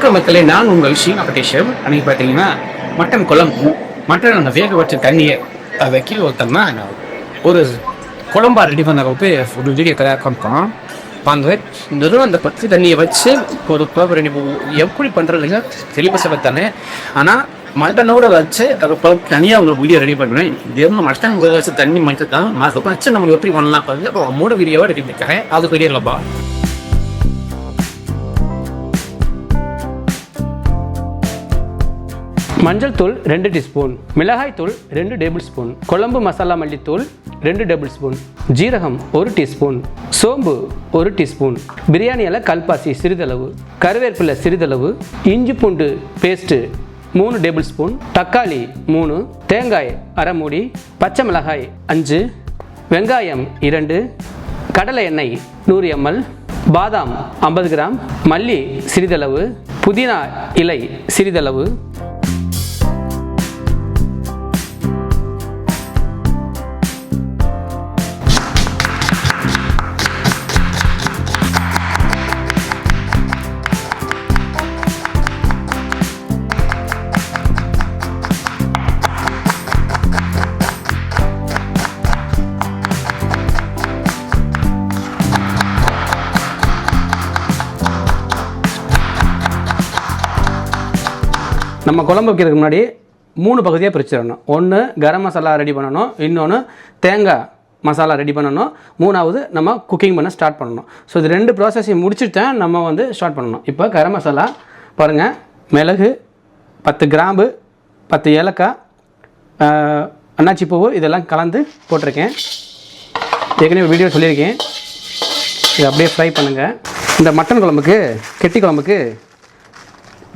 வணக்கம் மக்களே நான் உங்கள் ஷீனா பட்டேஷம் அன்னைக்கு பார்த்தீங்கன்னா மட்டன் குழம்பு மட்டன் அந்த வேக வச்ச தண்ணியை அதை ஒருத்தம்னா நான் ஒரு குழம்பா ரெடி பண்ணுறப்ப ஒரு வீடியோ தயார் காமிப்போம் வாங்க வெறும் அந்த பத்து தண்ணியை வச்சு ஒரு குழம்பு ரெடி எப்படி பண்ணுறதுங்க தெளிவாக சொல்ல ஆனால் மட்டனோட வச்சு அது குழம்பு தனியாக உங்களுக்கு வீடியோ ரெடி பண்ணுவேன் வெறும் மட்டன் வச்சு தண்ணி மட்டும் தான் மாதம் வச்சு நம்ம எப்படி பண்ணலாம் பார்த்து அப்போ வீடியோவாக ரெடி பண்ணிக்கிறேன். அது பெரிய இல்லைப்பா மஞ்சள் தூள் ரெண்டு டீஸ்பூன் மிளகாய் தூள் ரெண்டு டேபிள் ஸ்பூன் குழம்பு மசாலா மல்லித்தூள் ரெண்டு டேபிள் ஸ்பூன் ஜீரகம் ஒரு டீஸ்பூன் சோம்பு ஒரு டீஸ்பூன் பிரியாணி இலை கல்பாசி சிறிதளவு கருவேப்பிலை சிறிதளவு இஞ்சி பூண்டு பேஸ்ட்டு மூணு டேபிள் ஸ்பூன் தக்காளி மூணு தேங்காய் அரை மூடி பச்சை மிளகாய் அஞ்சு வெங்காயம் இரண்டு கடலை எண்ணெய் நூறு எம்எல் பாதாம் ஐம்பது கிராம் மல்லி சிறிதளவு புதினா இலை சிறிதளவு Thank you. நம்ம குழம்பு வைக்கிறதுக்கு முன்னாடி மூணு பகுதியாக பிரிச்சிடணும். ஒன்று கரம் மசாலா ரெடி பண்ணணும். இன்னொன்று தேங்காய் மசாலா ரெடி பண்ணணும். மூணாவது நம்ம குக்கிங் பண்ண ஸ்டார்ட் பண்ணணும். ஸோ இது ரெண்டு ப்ராசஸையும் முடிச்சுட்டு தான் நம்ம வந்து ஸ்டார்ட் பண்ணணும். இப்போ கரம் மசாலா பாருங்கள் மிளகு பத்து கிராம்பு பத்து ஏலக்காய் அன்னாச்சி பூவு இதெல்லாம் கலந்து போட்டிருக்கேன். ஏற்கனவே வீடியோ சொல்லியிருக்கேன். இதை அப்படியே ஃப்ரை பண்ணுங்கள் இந்த மட்டன் குழம்புக்கு கெட்டி குழம்புக்கு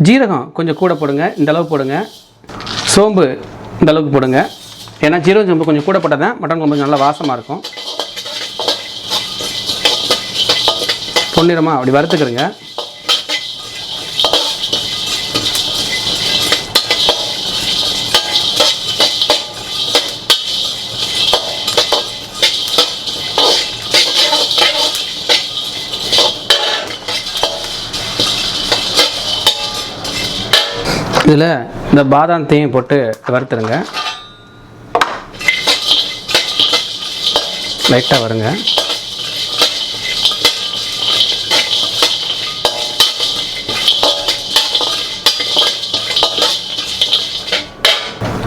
ஜீரகம் கொஞ்சம் கூட போடுங்க இந்த அளவு போடுங்க. சோம்பு இந்த அளவுக்கு போடுங்க. ஏன்னா ஜீரகம் சோம்பு கொஞ்சம் கூட போட்டால் தான் மட்டன் குழம்பு நல்லா வாசமாக இருக்கும். பொன்னிறமாக அப்படி வறுத்துக்கிறேங்க. இதில் இந்த பாதாம் தேயும் போட்டு வறுத்துருங்க. லைட்டாக வருங்க.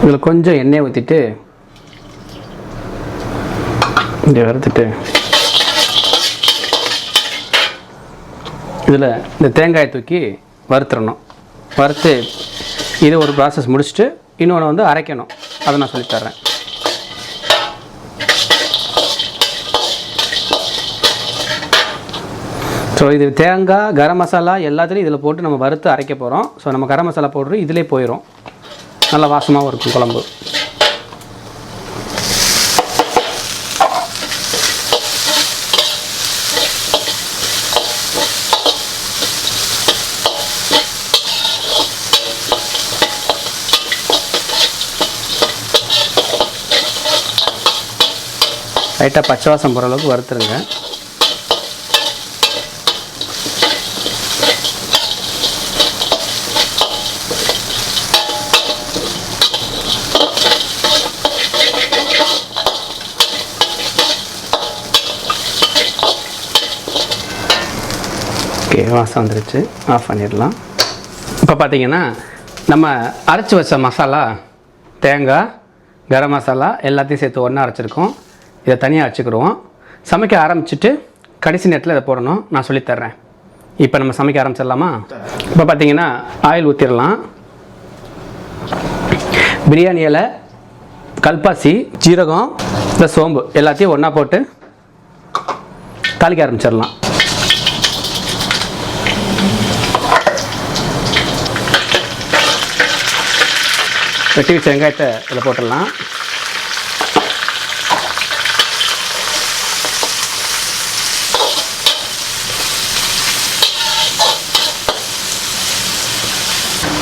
இதில் கொஞ்சம் எண்ணெய் ஊற்றிட்டு இப்படி வறுத்துட்டு இதில் இந்த தேங்காயை தூக்கி வறுத்துடணும் வறுத்து இது ஒரு ப்ராசஸ் முடிச்சுட்டு இன்னொன்று வந்து அரைக்கணும். அதை நான் சொல்லித்தர்றேன் ஸோ இது தேங்காய் கரம் மசாலா எல்லாத்துலேயும் இதில் போட்டு நம்ம வறுத்து அரைக்க போகிறோம் ஸோ நம்ம கரம் மசாலா போடுறோம் இதிலே போயிடும் நல்லா வாசமாகவும் இருக்கும் குழம்பு. லைட்டாக பச்சை வாசம் போகிற அளவுக்கு வறுத்துருங்க. ஓகே வாசம் வந்துருச்சு. ஆஃப் பண்ணிடலாம். இப்போ பார்த்தீங்கன்னா நம்ம அரைச்சி வச்ச மசாலா தேங்காய் கரம் மசாலா எல்லாத்தையும் சேர்த்து ஒன்றா அரைச்சிருக்கோம். இதை தனியாக வச்சுக்கிடுவோம். சமைக்க ஆரம்பிச்சிட்டு கடைசி நேரத்தில் இதை போடணும். நான் சொல்லித்தர்றேன். இப்போ நம்ம சமைக்க ஆரம்பிச்சிடலாமா? இப்போ பார்த்தீங்கன்னா ஆயில் ஊற்றிடலாம் பிரியாணி இலை கல்பாசி ஜீரகம் இந்த சோம்பு எல்லாத்தையும் ஒன்றா போட்டு தாளிக்க ஆரம்பிச்சிடலாம். வெட்டி வச்ச வெங்காயத்தை இதில் போட்டுடலாம்.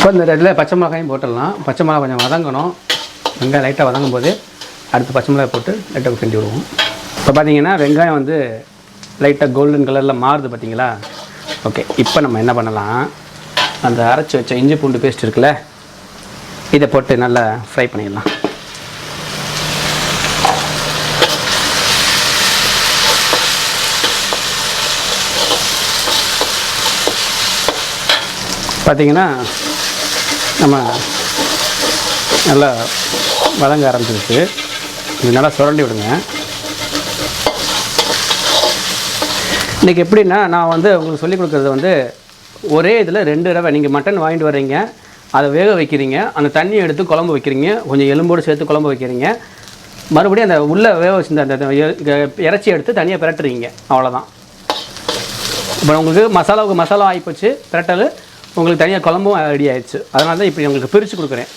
இப்போ இந்த ரெட்டில் பச்சை மிளகாயும் போட்டுடலாம். பச்சை மிளகா கொஞ்சம் வதங்கணும். வெங்காயம் லைட்டாக வதங்கும் போது அடுத்து பச்சை மிளகாய் போட்டு லைட்டாக கிண்டி விடுவோம். இப்போ பார்த்தீங்கன்னா வெங்காயம் வந்து லைட்டாக கோல்டன் கலரில் மாறுது பார்த்தீங்களா? ஓகே இப்போ நம்ம என்ன பண்ணலாம்? அந்த அரைச்சி வச்ச இஞ்சி பூண்டு பேஸ்ட் இருக்குல்ல இதை போட்டு நல்லா ஃப்ரை பண்ணிடலாம். பார்த்தீங்கன்னா நம்ம நல்லா வதங்க ஆரம்பிச்சிருச்சு. இது நல்லா சுரண்டி விடுங்க. இன்றைக்கி எப்படின்னா நான் வந்து உங்களுக்கு சொல்லிக் கொடுக்குறது வந்து ஒரே இதில் ரெண்டு தடவை. நீங்கள் மட்டன் வாங்கிட்டு வர்றீங்க அதை வேக வைக்கிறீங்க அந்த தண்ணியை எடுத்து குழம்பு வைக்கிறீங்க கொஞ்சம் எலும்போடு சேர்த்து குழம்பு வைக்கிறீங்க. மறுபடியும் அந்த உள்ளே வேக வச்சிருந்த அந்த இறைச்சி எடுத்து தனியாக பிரட்டுறீங்க. அவ்வளோதான் இப்போ உங்களுக்கு மசாலாவுக்கு மசாலா ஆகிப்போச்சு பிரட்டல். உங்களுக்கு தனியாக குழம்பும் ரெடி ஆயிடுச்சு. அதனால தான் இப்படி உங்களுக்கு பிரித்து கொடுக்குறேன்.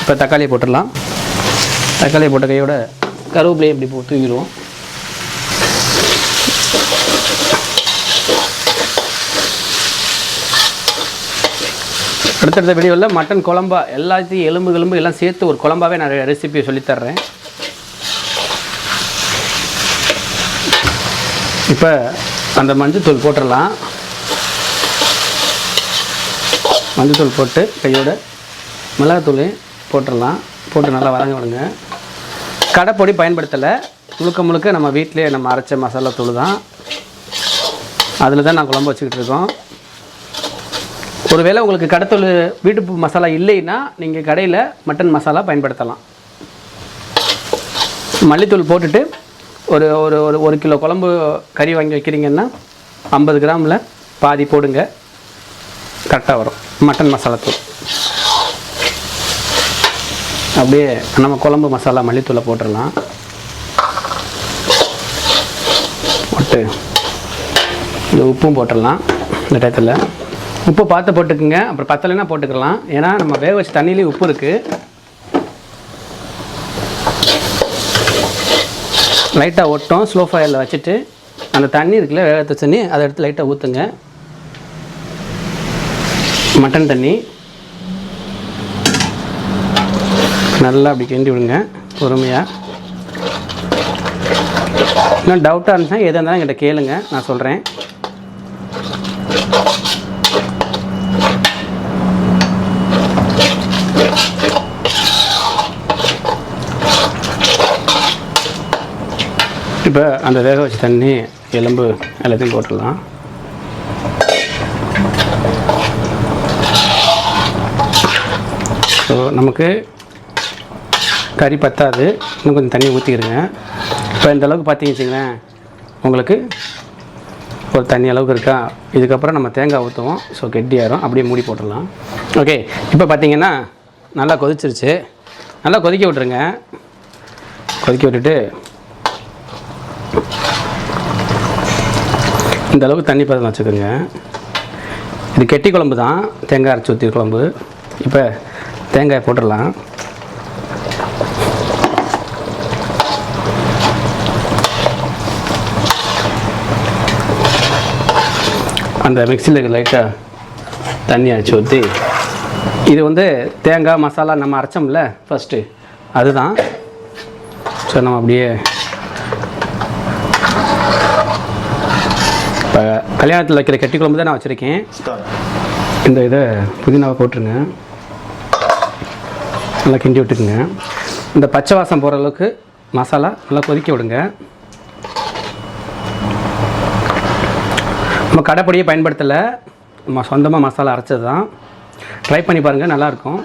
இப்போ தக்காளியை போட்டுடலாம். தக்காளியை போட்ட கையோட கருவேப்பிலையை இப்படி போட்டு தூக்கிடுவோம். அடுத்தடுத்த வீடியோவில் மட்டன் குழம்பா எல்லாத்தையும் எலும்பு எலும்பு எல்லாம் சேர்த்து ஒரு குழம்பாவே நான் ரெசிபியை சொல்லித்தர்றேன். இப்போ அந்த மஞ்சத்தூள் போட்டுடலாம். மஞ்சத்தூள் போட்டு கையோட மிளகாத்தூள் போட்டுடலாம். போட்டு நல்லா வதங்க விடுங்க. கடைப்பொடி பயன்படுத்தலை. முழுக்க முழுக்க நம்ம வீட்டிலே நம்ம அரைச்ச மசாலா தூள் தான். அதில் தான் நான் குழம்பு வச்சுக்கிட்டு இருக்கோம். ஒருவேளை உங்களுக்கு கடைத்தூள் வீட்டு மசாலா இல்லைன்னா நீங்கள் கடையில் மட்டன் மசாலா பயன்படுத்தலாம். மல்லித்தூள் போட்டுட்டு ஒரு ஒரு ஒரு ஒரு கிலோ குழம்பு கறி வாங்கி வைக்கிறீங்கன்னா ஐம்பது கிராமில் பாதி போடுங்க. கரெக்டாக வரும். மட்டன் மசாலா தூள். அப்படியே நம்ம குழம்பு மசாலா மல்லித்தூளை போட்டுடலாம். போட்டு இந்த உப்பும் போட்டுடலாம் இந்த டயத்தில். உப்பு பார்த்து போட்டுக்குங்க. அப்புறம் பத்தலைன்னா போட்டுக்கலாம். ஏன்னா நம்ம வேக வச்சு தண்ணியிலேயே உப்பு இருக்குது லைட்டாக ஒட்டும் ஸ்லோ ஃபயரில் வச்சுட்டு அந்த தண்ணி இருக்குல்ல வேக எடுத்து தண்ணி அதை எடுத்து லைட்டாக ஊற்றுங்க மட்டன் தண்ணி. நல்லா அப்படி கிண்டி விடுங்க பொறுமையாக இன்னும் டவுட்டாக இருந்துச்சுன்னா எதாக இருந்தாலும் என்கிட்ட கேளுங்க நான் சொல்கிறேன் இப்போ அந்த வேக வச்ச தண்ணி எலும்பு எல்லாத்தையும் போட்டுடலாம். ஸோ நமக்கு கறி பத்தாது. இன்னும் கொஞ்சம் தண்ணி ஊற்றிக்கிறங்க இப்போ இந்த அளவுக்கு பார்த்தீங்கன்னு வச்சுங்களேன் உங்களுக்கு ஒரு தண்ணி அளவுக்கு இருக்கா? இதுக்கப்புறம் நம்ம தேங்காய் ஊற்றுவோம் ஸோ கெட்டியாயிரும் அப்படியே மூடி போட்டுடலாம். ஓகே இப்போ பார்த்தீங்கன்னா நல்லா கொதிச்சிருச்சு. நல்லா கொதிக்க விட்ருங்க கொதிக்க விட்டுட்டு இந்த அளவுக்கு தண்ணி பதம் வச்சுக்கோங்க. இது கெட்டி குழம்பு தான். தேங்காய் அரைச்சி ஊற்றி குழம்பு. இப்போ தேங்காய் போட்டுடலாம். அந்த மிக்சியில் லைட்டாக தண்ணி அரைச்சி ஊற்றி இது வந்து தேங்காய் மசாலா நம்ம அரைச்சோம்ல ஃபஸ்ட்டு அதுதான். ஸோ நம்ம அப்படியே கல்யாணத்தில் வைக்கிற கெட்டி குழம்பு தான் நான் வச்சுருக்கேன். இந்த இதை புதினாவை போட்டுருங்க. நல்லா கிண்டி விட்டுக்குங்க. இந்த பச்சை வாசம் போகிற அளவுக்கு மசாலா நல்லா கொதிக்க விடுங்க. நம்ம கடைப்பொடியை பயன்படுத்தலை. நம்ம சொந்தமாக மசாலா அரைச்சது தான் ட்ரை பண்ணி பாருங்கள் நல்லாயிருக்கும்